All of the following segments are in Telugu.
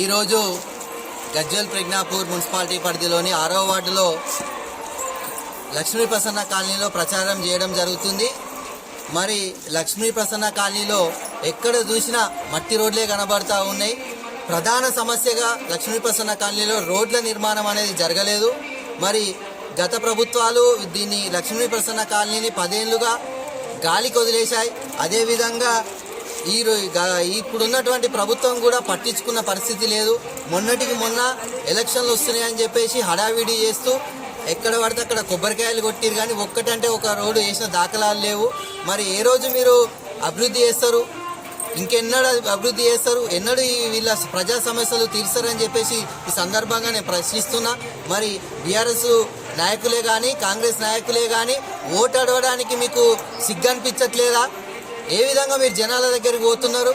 ఈరోజు గజ్జల్ ప్రజ్ఞాపూర్ మున్సిపాలిటీ పరిధిలోని ఆరో వార్డులో లక్ష్మీ ప్రసన్న కాలనీలో ప్రచారం చేయడం జరుగుతుంది. మరి లక్ష్మీ ప్రసన్న కాలనీలో ఎక్కడ చూసినా మట్టి రోడ్లే కనబడతా ఉన్నాయి. ప్రధాన సమస్యగా లక్ష్మీ ప్రసన్న కాలనీలో రోడ్ల నిర్మాణం అనేది జరగలేదు. మరి గత ప్రభుత్వాలు దీన్ని లక్ష్మీ ప్రసన్న కాలనీని పదేళ్ళుగా గాలికి వదిలేశాయి. అదేవిధంగా ఈ ఇప్పుడు ఉన్నటువంటి ఇప్పుడున్నటువంటి ప్రభుత్వం కూడా పట్టించుకున్న పరిస్థితి లేదు. మొన్నటికి మొన్న ఎలక్షన్లు వస్తున్నాయని చెప్పేసి హడావిడి చేస్తూ ఎక్కడ పడితే అక్కడ కొబ్బరికాయలు కొట్టిరు కానీ ఒక్కటంటే ఒక రోడ్డు వేసిన దాఖలాలు లేవు. మరి ఏ రోజు మీరు అభివృద్ధి చేస్తారు? ఇంకెన్నడు అభివృద్ధి చేస్తారు? ఎన్నడు ఈ వీళ్ళ ప్రజా సమస్యలు తీరుస్తారని చెప్పేసి ఈ సందర్భంగా నేను ప్రశ్నిస్తున్నా. మరి బీఆర్ఎస్ నాయకులే కానీ కాంగ్రెస్ నాయకులే కానీ ఓటు అడవడానికి మీకు సిగ్గనిపించట్లేదా? ఏ విధంగా మీరు జనాల దగ్గరికి పోతున్నారు?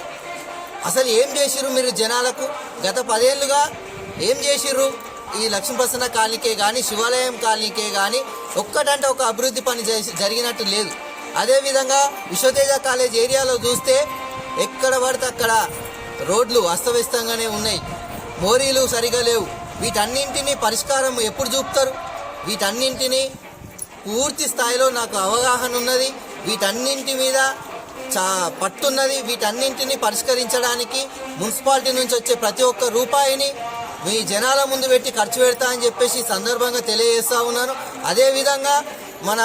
అసలు ఏం చేసిర్రు మీరు జనాలకు? గత పదేళ్ళుగా ఏం చేసిర్రు? ఈ లక్ష్మీప్రసన్న కాలనీకే కానీ శివాలయం కాలనీకే కానీ ఒక్కటంటే ఒక అభివృద్ధి పని జరిగినట్టు లేదు. అదేవిధంగా విశ్వతేజ కాలేజ్ ఏరియాలో చూస్తే ఎక్కడ పడితే అక్కడ రోడ్లు అస్తవ్యస్తంగానే ఉన్నాయి. మోరీలు సరిగా లేవు. వీటన్నింటినీ పరిష్కారం ఎప్పుడు చూపుతారు? వీటన్నింటినీ పూర్తి స్థాయిలో నాకు అవగాహన ఉన్నది. వీటన్నింటి మీద చా పట్టున్నది వీటన్నింటినీ పరిష్కరించడానికి మున్సిపాలిటీ నుంచి వచ్చే ప్రతి ఒక్క రూపాయిని మీ జనాల ముందు పెట్టి ఖర్చు పెడతా అని చెప్పేసి సందర్భంగా తెలియజేస్తా ఉన్నాను. అదేవిధంగా మన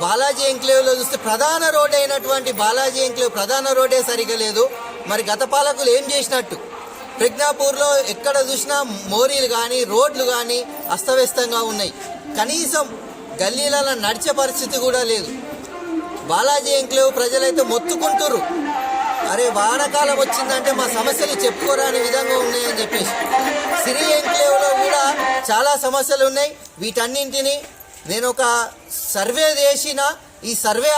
బాలాజీ ఎంక్లేవ్లో చూస్తే ప్రధాన రోడ్ అయినటువంటి బాలాజీ ఎంక్లేవ్ ప్రధాన రోడ్డే సరిగా లేదు. మరి గత పాలకులు ఏం చేసినట్టు? ప్రజ్ఞాపూర్లో ఎక్కడ చూసినా మోరీలు కానీ రోడ్లు కానీ అస్తవ్యస్తంగా ఉన్నాయి. కనీసం గల్లీలలో నడిచే పరిస్థితి కూడా లేదు. బాలాజీ ఎంక్లేవ్ ప్రజలైతే మొత్తుకుంటురు అరే వానకాలం వచ్చిందంటే మా సమస్యలు చెప్పుకోరాని విధంగా ఉన్నాయని చెప్పేసి. సిరి ఎంక్లేవ్లో కూడా చాలా సమస్యలు ఉన్నాయి. వీటన్నింటినీ నేను ఒక సర్వే చేసిన ఈ సర్వే